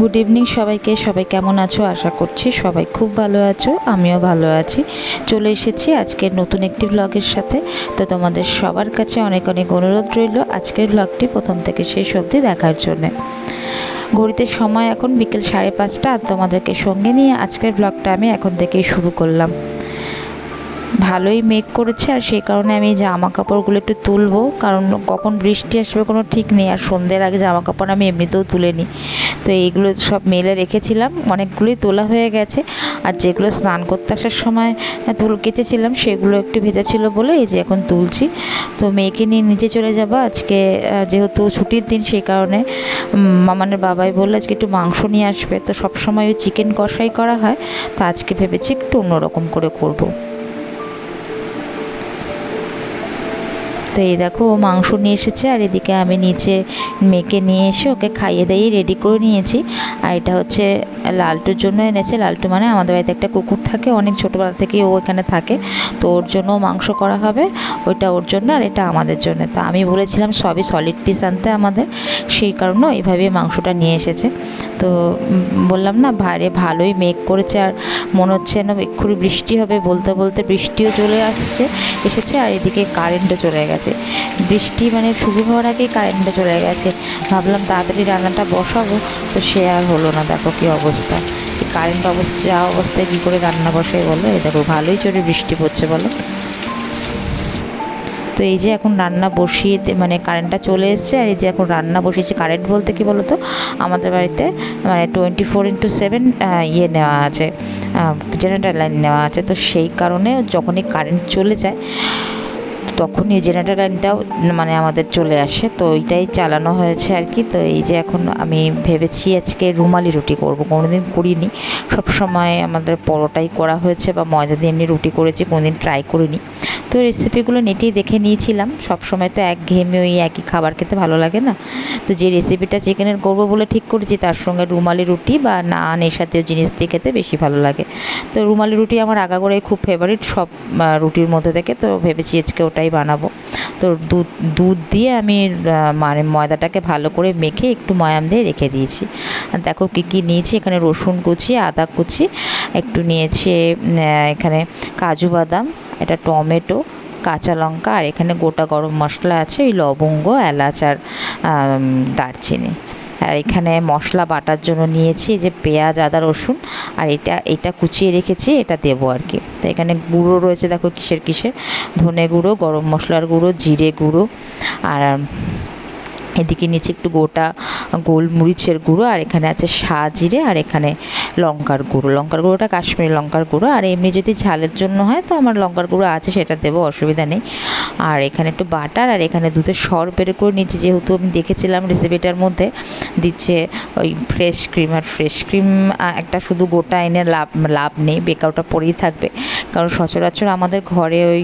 Good evening সবাইকে। সবাই কেমন আছো? আশা করছি সবাই খুব ভালো আছো, আমিও ভালো আছি। চলে এসেছি আজকের নতুন একটি ব্লগের সাথে। তো তোমাদের সবার কাছে অনেক অনেক অনুরোধ রইল আজকের ব্লগটি প্রথম থেকে শেষ অবধি দেখার জন্যে। ঘড়িতে সময় এখন বিকেল সাড়ে পাঁচটা, আর তোমাদেরকে সঙ্গে নিয়ে আজকের ব্লগটা আমি এখন থেকেই শুরু করলাম। ভালোই মেঘ করেছে আর সেই কারণে আমি জামা কাপড়গুলো একটু তুলবো। কারণ কখন বৃষ্টি আসবে কোনো ঠিক নেই। আর সন্ধ্যের আগে জামা কাপড় আমি এমনিতেও তুলে নিই তো এইগুলো সব মেলে রেখেছিলাম। অনেকগুলোই তোলা হয়ে গেছে। আর যেগুলো স্নান করতে আসার সময় তুল কেচেছিলাম, সেগুলো একটু ভেজা ছিল বলে এই যে এখন তুলছি। তো মেয়েকে নিয়ে নিচে চলে যাব। আজকে যেহেতু ছুটির দিন, সেই কারণে মামানের বাবাই বলল আজকে একটু মাংস নিয়ে আসবে। তো সবসময় ওই চিকেন কষাই করা হয়। তো আজকে ভেবেছি একটু অন্যরকম করে করব। তো এই দেখো, ও মাংস নিয়ে এসেছে, আর এদিকে আমি নিচে মেয়েকে নিয়ে এসে ওকে খাইয়ে দাইয়ে রেডি করে নিয়েছি। আর এটা হচ্ছে লালটুর জন্য এনেছে। লালটু মানে আমাদের বাড়িতে একটা কুকুর থাকে, অনেক ছোটোবেলা থেকেই ও এখানে থাকে। তো ওর জন্য মাংস করা হবে, ওইটা ওর জন্য আর এটা আমাদের জন্য। তো আমি বলেছিলাম সবই সলিড পিস আনতে আমাদের, সেই কারণে এইভাবে মাংসটা নিয়ে এসেছে। তো বললাম না বাইরে ভালোই মেঘ করেছে আর মনে হচ্ছে না এক্ষুনি বৃষ্টি হবে বলতে বলতে বৃষ্টিও চলে আসছে, এসেছে আর এদিকে কারেন্টও চলে গেছে। বৃষ্টি মানে শুরু হওয়ার আগেই কারেন্টটা চলে গেছে। ভাবলাম তাড়াতাড়ি রান্নাটা বসাবো, তো সে আর হলো না, দেখো কি অবস্থা। এই কারেন্ট অবস্থা, যা অবস্থায় কী করে রান্না বসাই বলো? এই দেখো, ভালোই চলে বৃষ্টি পড়ছে বলো। তো এই যে এখন রান্না বসিয়ে মানে কারেন্টটা চলে এসেছে, আর এই যে এখন রান্না বসিয়েছি কারেন্ট বলতে কি বলো তো? আমাদের বাড়িতে মানে টোয়েন্টি ফোর ইন্টু সেভেন ইয়ে নেওয়া আছে জেনারেটার লাইন নেওয়া আছে। তো সেই কারণে যখনই কারেন্ট চলে যায় তখনই জেনারেটর লাইনটাও মানে আমাদের চলে আসে। তো ওইটাই চালানো হয়েছে আর কি। তো এই যে এখন আমি ভেবেছি আজকে রুমালি রুটি করব। কোনোদিন করিনি। সব সময় আমাদের পরোটাই করা হয়েছে বা ময়দা দিয়ে এমনি রুটি করেছি, কোনোদিন ট্রাই করিনি। তো রেসিপিগুলো নেটেই দেখে নিয়েছিলাম। সব সময় তো এক ঘেমে ওই একই খাবার খেতে ভালো লাগে না। তো যে রেসিপিটা চিকেনের করব বলে ঠিক করেছি, তার সঙ্গে রুমালি রুটি বা নান এই জাতীয় জিনিস দিয়ে খেতে বেশি ভালো লাগে। তো রুমালি রুটি আমার আগাগোড়াই খুব ফেভারিট সব রুটির মধ্যে থেকে। তো ভেবেছি আজকে ওটাই বানাবো। তো দুধ দুধ দিয়ে আমি মানে ময়দাটাকে ভালো করে মেখে একটু ময়াম দিয়ে রেখে দিয়েছি। দেখো কী কী নিয়েছি? এখানে রসুন কুচি, আদা কুচি, একটু নিয়েছি এখানে কাজু বাদাম, এটা টমেটো, কাঁচা লঙ্কা, আর এখানে গোটা গরম মশলা আছে, ওই লবঙ্গ, এলাচ, আর দারচিনি। আর এখানে মশলা বাটার জন্য নিয়েছি যে পেঁয়াজ, আদা, রসুন, আর এটা এটা কুচিয়ে রেখেছি, এটা দেব আর কি। তো এখানে গুঁড়ো রয়েছে, দেখো কিসের কিসের, ধনে গুঁড়ো, গরম মশলার গুঁড়ো, জিরে গুঁড়ো, আর এদিকে নিচে একটু গোটা গোলমরিচের গুঁড়ো, আর এখানে আছে জিরে আর এখানে লঙ্কার গুঁড়ো। লঙ্কার গুঁড়োটা কাশ্মীরি লঙ্কার গুঁড়ো, আর এমনি যদি ঝালের জন্য হয় তো আমার লঙ্কার গুঁড়ো আছে, সেটা দেবো, অসুবিধা নেই। আর এখানে একটু বাটার, আর এখানে দুধের সর বের করে নিচ্ছি যেহেতু আমি দেখেছিলাম রেসিপিটার মধ্যে, দিচ্ছে ওই ফ্রেশ ক্রিম, আর ফ্রেশ ক্রিম একটা শুধু গোটা এনে লাভ লাভ নেই বেকারটা পরেই থাকবে। কারণ সচরাচর আমাদের ঘরে ওই,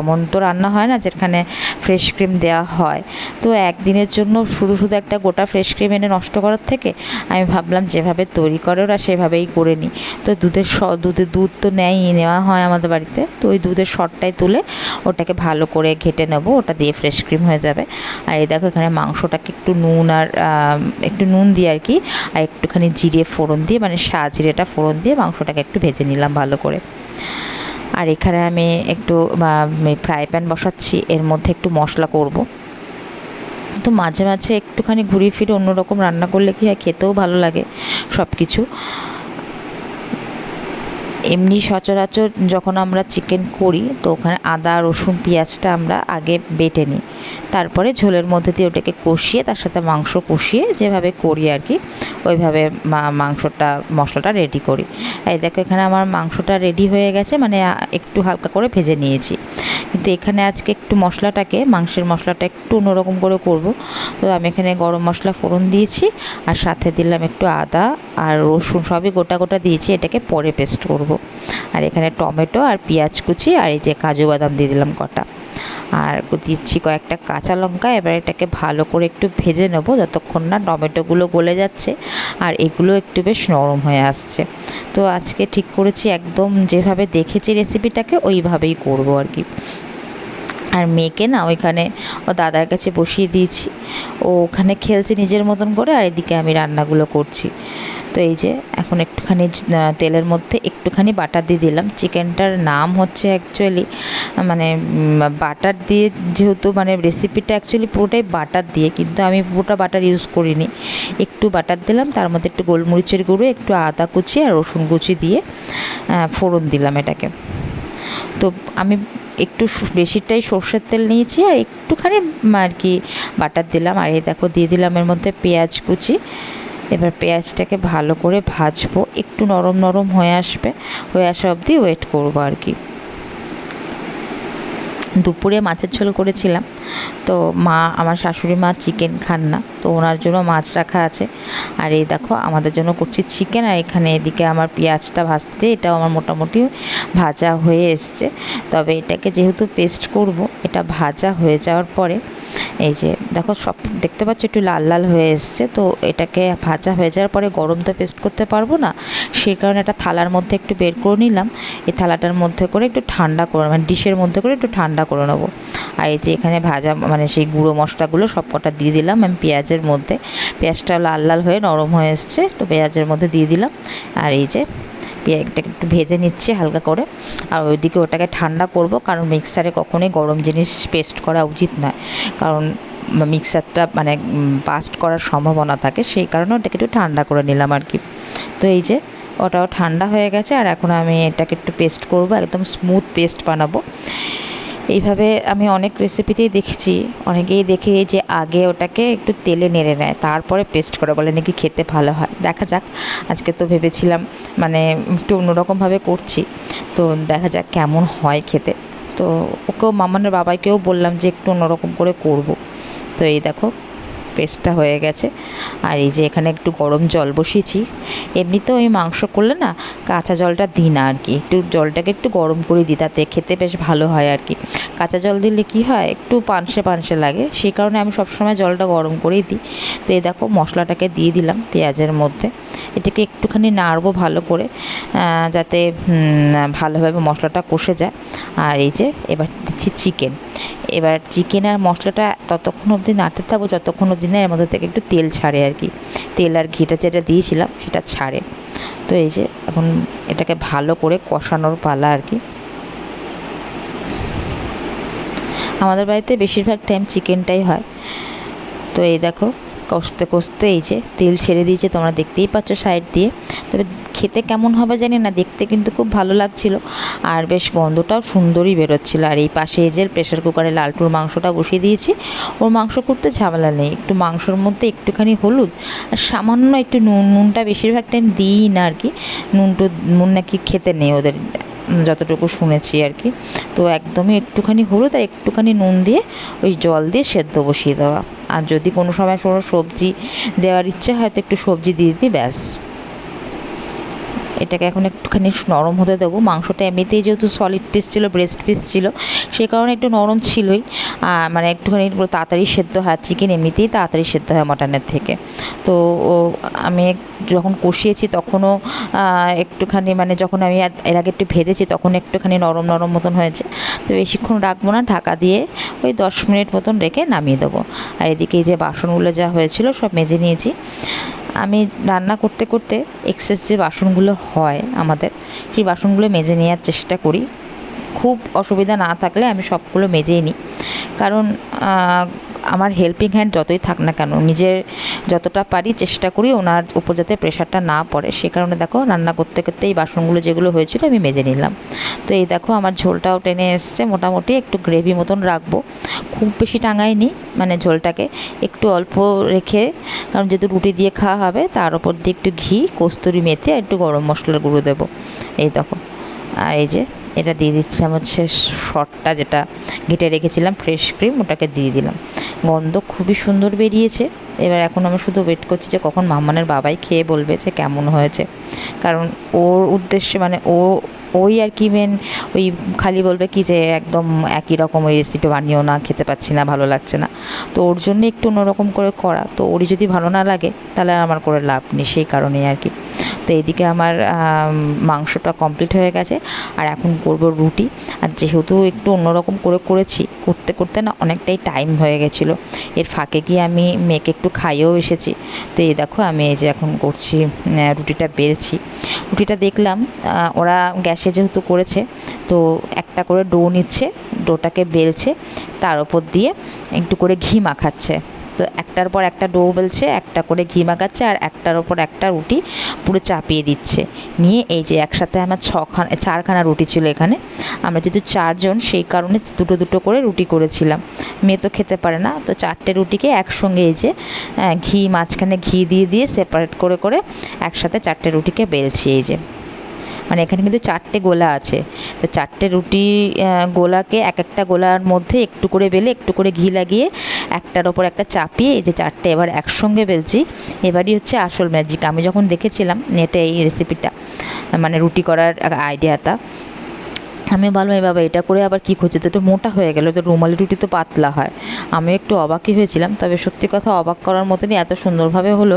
এমন তো রান্না হয় না, যেখানে ফ্রেশ ক্রিম দেওয়া হয়। তো একদিনের জন্য শুধু শুধু একটা গোটা ফ্রেশ ক্রিম এনে নষ্ট করার থেকে আমি ভাবলাম যেভাবে তৈরি করে ওরা সেভাবেই করে নিই। তো দুধের স, দুধের দুধ তো নেয়ই, নেওয়া হয় আমাদের বাড়িতে। তো ওই দুধের সরটাই তুলে ওটাকে ভালো করে ঘেটে নেব, ওটা দিয়ে ফ্রেশ ক্রিম হয়ে যাবে। আর এই দেখো এখানে মাংসটাকে একটু নুন আর একটু নুন দিয়ে আর কি, আর একটুখানি জিরে ফোড়ন দিয়ে মানে সা জিরেটা ফোড়ন দিয়ে মাংসটাকে একটু ভেজে নিলাম ভালো করে। আর এখানে আমি একটু ফ্রাই প্যান বসাচ্ছি, এর মধ্যে একটু মশলা করব। তো মাঝে মাঝে একটুখানি ঘুরে ফিরে অন্যরকম রান্না করলে কি হয়, খেতেও ভালো লাগে সব কিছু এমনি সচরাচর যখন আমরা চিকেন করি, তো ওখানে আদা, রসুন, পেঁয়াজটা আমরা আগে বেটে নিই। তারপরে ঝোলের মধ্যে দিয়ে ওটাকে কষিয়ে, তার সাথে মাংস কষিয়ে যেভাবে করি আর কি, ওইভাবে মাংসটা, মশলাটা রেডি করি। এই দেখো এখানে আমার মাংসটা রেডি হয়ে গেছে মানে একটু হালকা করে ভেজে নিয়েছি। কিন্তু এখানে আজকে একটু মশলাটাকে, মাংসের মশলাটা একটু অন্যরকম করে করব। তো আমি এখানে গরম মশলা ফোড়ন দিয়েছি, আর সাথে দিলাম একটু আদা আর রসুন, সবই গোটা গোটা দিয়েছি, এটাকে পরে পেস্ট করব। আর এখানে টমেটো আর পেঁয়াজ কুচি আর এই যে কাজু বাদাম দিয়ে দিলাম কটা। আর দিচ্ছি কয়েকটা কাঁচা লঙ্কা, এবার এটাকে ভালো করে একটু ভেজে নেব যতক্ষণ না টমেটোগুলো গলে যাচ্ছে আর এগুলো একটু বেশ নরম হয়ে আসছে। তো আজকে ঠিক করেছি একদম যেভাবে দেখেছি রেসিপিটাকে ওইভাবেই করব আর কি। আর মেয়েকে না ওইখানে ও দাদার কাছে বসিয়ে দিয়েছি। ও ওখানে খেলছে নিজের মতন করে আর এদিকে আমি রান্নাগুলো করছি। তো এই যে, এখন একটুখানি তেলের মধ্যে একটুখানি বাটার দিয়ে দিলাম। চিকেনটার নাম হচ্ছে অ্যাকচুয়ালি মানে বাটার দিয়ে যেহেতু মানে রেসিপিটা অ্যাকচুয়ালি পুরোটাই বাটার দিয়ে, কিন্তু আমি পুরোটা বাটার ইউজ করিনি। একটু বাটার দিলাম, তার মধ্যে একটু গোলমরিচের গুঁড়ো, একটু আদা কুচি আর রসুন কুচি দিয়ে ফোড়ন দিলাম এটাকে। তো আমি একটু বেশিটাই সর্ষের তেল নিয়েছি আর একটুখানি আর কি, বাটার দিলাম। আর এই দেখো, দিয়ে দিলাম এর মধ্যে পেঁয়াজ কুচি। এবার পেঁয়াজটাকে ভালো করে ভাজবো। একটু নরম নরম হয়ে আসবে। হয়ে আসা অবধি ওয়েট করব আর কি। দুপুরে মাছের ঝোল করেছিলাম। তো মা, আমার শাশুড়ি মা চিকেন খান না। তো ওনার জন্য মাছ রাখা আছে। আর এই দেখো, আমাদের জন্য করছি চিকেন আর এখানে এদিকে আমার পেঁয়াজটা ভাজতে, এটাও আমার মোটামুটি ভাজা হয়ে এসছে। তবে এটাকে যেহেতু পেস্ট করব, এটা ভাজা হয়ে যাওয়ার পরে, এই যে দেখো, সব দেখতে পাচ্ছ, একটু লাল লাল হয়ে এসছে। তো এটাকে ভাজা হয়ে যাওয়ার পরে গরম তো পেস্ট করতে পারব না। সেই কারণে একটা থালার মধ্যে একটু বের করে নিলাম। এই থালাটার মধ্যে করে একটু ঠান্ডা করে মানে ডিশের মধ্যে করে একটু ঠান্ডা করে নেব। আর এই যে এখানে ভাজা মানে সেই গুঁড়ো মশলাগুলো সব কটা দিয়ে দিলাম আমি পেঁয়াজের মধ্যে। পেঁয়াজটা লাল লাল হয়ে নরম হয়ে এসছে, তো পেঁয়াজের মধ্যে দিয়ে দিলাম। আর এই যে পেঁয়াজটাকে একটু ভেজে নিচ্ছি হালকা করে। আর ওইদিকে ওটাকে ঠান্ডা করব, কারণ মিক্সারে কখনোই গরম জিনিস পেস্ট করা উচিত নয়। কারণ মিক্সারটা মানে বাস্ট করার সম্ভাবনা থাকে, সেই কারণে ওটাকে একটু ঠান্ডা করে নিলাম আর কি। তো এই যে ওটাও ঠান্ডা হয়ে গেছে, আর এখন আমি এটাকে একটু পেস্ট করব, একদম স্মুথ পেস্ট বানাবো। এইভাবে আমি অনেক রেসিপিতেই দেখছি। অনেকেই দেখে যে আগে ওটাকে একটু তেলে নেড়ে নেয়, তারপরে পেস্ট করে বলে নাকি খেতে ভালো হয়। দেখা যাক, আজকে তো ভেবেছিলাম মানে একটু অন্যরকমভাবে করছি। তো দেখা যাক কেমন হয় খেতে। তো ওকেও মামানের বাবাকেও বললাম যে একটু অন্যরকম করে করব। তো এই দেখো পেস্টটা হয়ে গেছে। আর এই যে এখানে একটু গরম জল বসিয়েছি। এমনিতেও ওই মাংস করলে না কাঁচা জলটা দিই না আর কি একটু জলটাকে একটু গরম করে দিই, তাতে খেতে বেশ ভালো হয় আর কি কাঁচা জল দিলে কি হয়, একটু পানসে পানসে লাগে। সেই কারণে আমি সবসময় জলটা গরম করেই দিই। তো এই দেখো মশলাটাকে দিয়ে দিলাম পেঁয়াজের মধ্যে। এটাকে একটুখানি নাড়বো ভালো করে যাতে ভালোভাবে মশলাটা কষে যায়। আর এই যে এবার দিচ্ছি চিকেন। এবার চিকেন আর মশলাটা ততক্ষণ অবধি নাড়তে থাকব, যতক্ষণ অবধি না এর মধ্যে থেকে একটু তেল ছাড়ে আর কি। তেল আর ঘিটা যেটা দিয়েছিলাম সেটা ছাড়ে। তো এই যে এখন এটাকে ভালো করে কষানোর পালা আর কি। আমাদের বাড়িতে বেশিরভাগ টাইম চিকেনটাই হয়। তো এই দেখো কষতে কষতে এই যে তেল ছেড়ে দিয়েছে, তোমরা দেখতেই পাচ্ছ সাইড দিয়ে। তবে খেতে কেমন হবে জানি না, দেখতে কিন্তু খুব ভালো লাগছিল। আর বেশ গন্ধটাও সুন্দরই বেরোচ্ছিল। আর এই পাশে এই যে প্রেশার কুকারে লালটুর মাংসটা বসিয়ে দিয়েছি। ওর মাংস করতে ঝামেলা নেই। একটু মাংসর মধ্যে একটুখানি হলুদ আর সামান্য একটু নুন, নুনটা বেশিরভাগ টাইম দিই না আর কি। নুনটু নুন নাকি খেতে নেই ওদের। যতটুকু শুনেছি আর কি। তো একদমই একটুখানি হলুদ আর একটুখানি নুন দিয়ে ওই জল দিয়ে সেদ্ধ বসিয়ে দেওয়া। আর যদি কোনো সময় কোনো সবজি দেওয়ার ইচ্ছে হয় তো একটু সবজি দিয়ে দিই, ব্যাস। এটাকে এখন একটুখানি নরম হতে দেবো। মাংসটা এমনিতেই যেহেতু সলিড পিস ছিল ব্রেস্ট পিস ছিল সেই কারণে একটু নরম ছিলই। মানে একটুখানি তাড়াতাড়ি সেদ্ধ হয় চিকেন এমনিতেই তাড়াতাড়ি সেদ্ধ হয় মাটনের থেকে। তো আমি যখন কষিয়েছি তখনও একটুখানি মানে যখন আমি এর আগে একটু ভেজেছি তখন একটুখানি নরম নরম মতন হয়েছে। তো বেশিক্ষণ রাখব না, ঢাকা দিয়ে ওই দশ মিনিট মতন রেখে নামিয়ে দেবো। আর এদিকে যে বাসনগুলো যা হয়েছিল সব মেজে নিয়েছি। আমি রান্না করতে করতে এক্সেস যে বাসনগুলো হয় আমাদের, সেই বাসনগুলো মেজে নেওয়ার চেষ্টা করি। খুব অসুবিধা না থাকলে আমি সবগুলো মেজেই নিই। কারণ আমার হেল্পিং হ্যান্ড যতই থাক না কেন, নিজের যতটা পারি চেষ্টা করি ওনার উপর যাতে প্রেশারটা না পড়ে। সে কারণে দেখো, রান্না করতে করতে এই বাসনগুলো যেগুলো হয়েছিল আমি মেজে নিলাম। তো এই দেখো, আমার ঝোলটাও টেনে এসছে। মোটামুটি একটু গ্রেভি মতন রাখব। খুব বেশি টাঙাইনি মানে ঝোলটাকে একটু অল্প রেখে, কারণ যেহেতু রুটি দিয়ে খাওয়া হবে, তার উপর দিয়ে একটু ঘি, কস্তুরি মেথি আর একটু গরম মশলার গুঁড়ো দেবো। এই দেখো, আর এই যে এটা দিয়ে দিচ্ছিলাম হচ্ছে শটটা যেটা ঘেটে রেখেছিলাম ফ্রেশ ক্রিম ওটাকে দিয়ে দিলাম। গন্ধ খুবই সুন্দর বেরিয়েছে। এবার এখন আমি শুধু ওয়েট করছি যে কখন মামানের বাবাই খেয়ে বলবে যে কেমন হয়েছে। কারণ ওর উদ্দেশ্যে মানে ও ওই আর কি মেন ওই খালি বলবে কি যে একদম একই রকম ওই রেসিপি বানিয়েও না খেতে পাচ্ছি না, ভালো লাগছে না। তো ওর জন্য একটু অন্যরকম করে করা। তো ওরই যদি ভালো না লাগে, তাহলে আমার করে লাভ নেই, সেই কারণেই আর কি। তো এইদিকে আমার মাংসটা কমপ্লিট হয়ে গেছে, আর এখন করব রুটি। আর যেহেতু একটু অন্যরকম করে করেছি, করতে করতে না অনেকটাই টাইম হয়ে গেছিল। এর ফাঁকে গিয়ে আমি মেয়েকে একটু খাইয়েও এসেছি। তো এই দেখো, আমি এই যে এখন করছি রুটিটা বেলছি রুটিটা দেখলাম ওরা গ্যাসে যেহেতু করেছে, তো একটা করে ডো নিচ্ছে, ডোটাকে বেলছে, তার ওপর দিয়ে একটু করে ঘি মাখাচ্ছে। তো একটার পর একটা ডো বেলছে, একটা করে ঘি মাখাচ্ছে, আর একটার ওপর একটা রুটি পুরো চাপিয়ে দিচ্ছে। নিয়ে এই যে একসাথে আমার ছখানা, চারখানা রুটি ছিল এখানে, আমরা যেহেতু চারজন, সেই কারণে দুটো দুটো করে রুটি করেছিলাম। মেয়ে তো খেতে পারে না, তো চারটে রুটিকে একসঙ্গে এই যে ঘি, মাঝখানে ঘি দিয়ে দিয়ে সেপারেট করে করে একসাথে চারটে রুটিকে বেলছি এই যে। মানে এখানে কিন্তু চারটে গোলা আছে। তো চারটে রুটি গোলাকে এক একটা গোলার মধ্যে একটু করে বেলে, একটু করে ঘি লাগিয়ে একটার ওপর একটা চাপিয়ে এই যে চারটে এবার একসঙ্গে বেলছি। এবারই হচ্ছে আসল ম্যাজিক আমি যখন দেখেছিলাম নেটে এই রেসিপিটা মানে রুটি করার আইডিয়াটা আমি বললাম এই বাবা, এটা করে আবার কী করছে? তো একটু মোটা হয়ে গেল তো রুমালি রুটি তো পাতলা হয়। আমি একটু অবাকই হয়েছিলাম, তবে সত্যি কথা অবাক করার মতনই এত সুন্দরভাবে হলো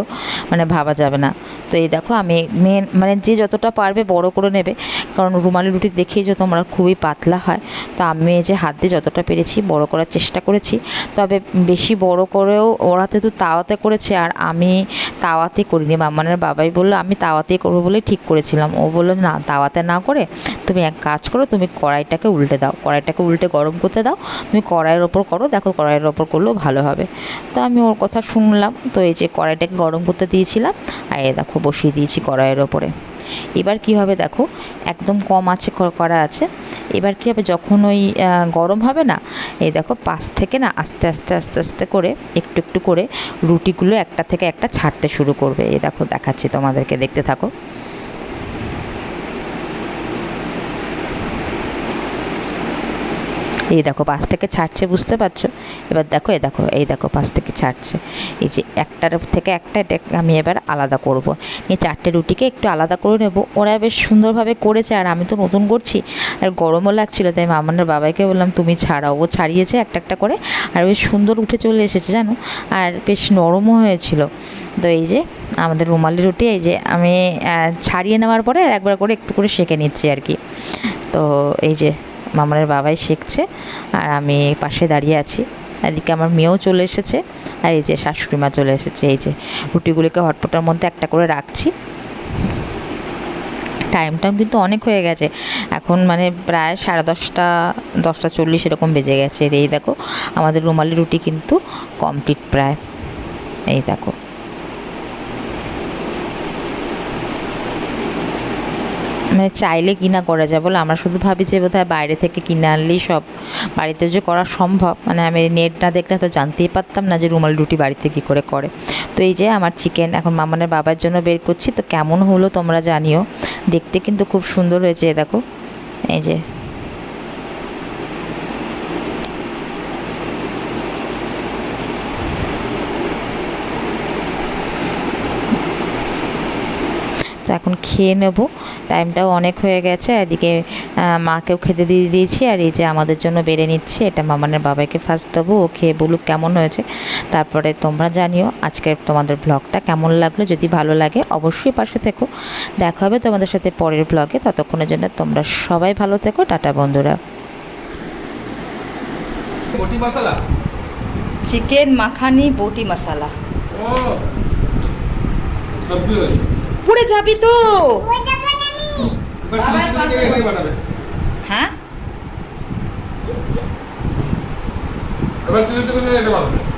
মানে ভাবা যাবে না। তো এই দেখো, আমি মেন মানে যে যতটা পারবে বড় করে নেবে, কারণ রুমালি রুটি দেখেই যে তোমরা খুবই পাতলা হয়। তো আমি এই যে হাত দিয়ে যতটা পেরেছি, বড় করার চেষ্টা করেছি। তবে বেশি বড় করেও ওরা তো তাওয়াতে করেছে, আর আমি তাওয়াতে করিনি। মামানের বাবাই বলল, আমি তাওয়াতেই করব বলে ঠিক করেছিলাম। ও বলল, না, তাওয়াতে না করে তুমি এক কাজ করো, তুমি কড়াইটাকে উল্টে দাও। কড়াইটাকে উল্টে গরম করতে দাও। তুমি কড়াইয়ের ওপর করো, দেখো কড়াইয়ের ওপর করলেও ভালো হবে। তো আমি ওর কথা শুনলাম। তো এই যে কড়াইটাকে গরম করতে দিয়েছিলাম, আর এই দেখো বসিয়ে দিয়েছি কড়াইয়ের ওপরে। এবার কি হবে দেখো, একদম কম আছে করা আছে। এবার কি হবে, যখন ওই গরম হবে না, এই দেখো পাশ থেকে না আস্তে আস্তে আস্তে আস্তে করে একটু একটু করে রুটিগুলো একটা থেকে একটা ছাড়তে শুরু করবে। এই দেখো দেখাচ্ছি তোমাদেরকে, দেখতে থাকো। এই দেখো, পাশ থেকে ছাড়ছে, বুঝতে পারছ? এবার দেখো, এই দেখো এই দেখো, পাশ থেকে ছাড়ছে। এই যে একটার থেকে একটা আমি এবার আলাদা করব। নিয়ে চারটে রুটিকে একটু আলাদা করে নেব। ওরা বেশ সুন্দরভাবে করেছে, আর আমি তো নতুন করছি। আর গরমও লাগছিল, তাই মামানের বাবাইকে বললাম, তুমি ছাড়াও। ও ছাড়িয়েছে একটা একটা করে, আর বেশ সুন্দর উঠে চলে এসেছে, জানো? আর বেশ নরমও হয়েছিল। তো এই যে আমাদের রুমালি রুটি, এই যে আমি ছাড়িয়ে নেওয়ার পরে একবার করে একটু করে সেঁকে নিচ্ছি আর কি। তো এই যে মামার বাবাই শিখছে, আর আমি পাশে দাঁড়িয়ে আছি। এদিকে আমার মেয়েও চলে এসেছে, আর এই যে শাশুড়ি মা চলে এসেছে, এই যে রুটিগুলিকে হটপটার মধ্যে একটা করে রাখছি। টাইম টাইম কিন্তু অনেক হয়ে গেছে। এখন মানে প্রায় সাড়ে দশটা দশটা চল্লিশ এরকম বেজে গেছে। এই দেখো, আমাদের রুমালি রুটি কিন্তু কমপ্লিট প্রায়। এই দেখো। মানে চাইলে কিনা করা যায় বলে? আমরা শুধু ভাবি যে বোধহয় বাইরে থেকে কিনে আনলেই সব বাড়িতে যে করা সম্ভব। মানে আমি নেট না দেখলে তো জানতেই পারতাম না যে রুমাল রুটি বাড়িতে কী করে করে। তো এই যে আমার চিকেন, এখন মামানের বাবার জন্য বের করছি। তো কেমন হলো তোমরা জানিও। দেখতে কিন্তু খুব সুন্দর হয়েছে দেখো। এই যে তো এখন খেয়ে নেব। টাইমটাও অনেক হয়ে গেছে এদিকে মাকেও খেতে দিয়ে দিয়েছি আর এই যে আমাদের জন্য বেড়ে নিচ্ছে এটা মামানের বাবাকে ফার্স্ট দেবো ও খেয়ে বলুক কেমন হয়েছে। তারপরে তোমরা জানিও আজকের তোমাদের ব্লগটা কেমন লাগল যদি ভালো লাগে অবশ্যই পাশে থেকো। দেখা হবে তোমাদের সাথে পরের ব্লগে ততক্ষণের জন্য তোমরা সবাই ভালো থেকো টাটা বন্ধুরা। বটি চিকেন মাখানি বটি মশলা। ও সবজি হয়েছে। পুড়ে যাবি তো। এবার চিলি চিকেন থেকে বানাবে। হ্যাঁ?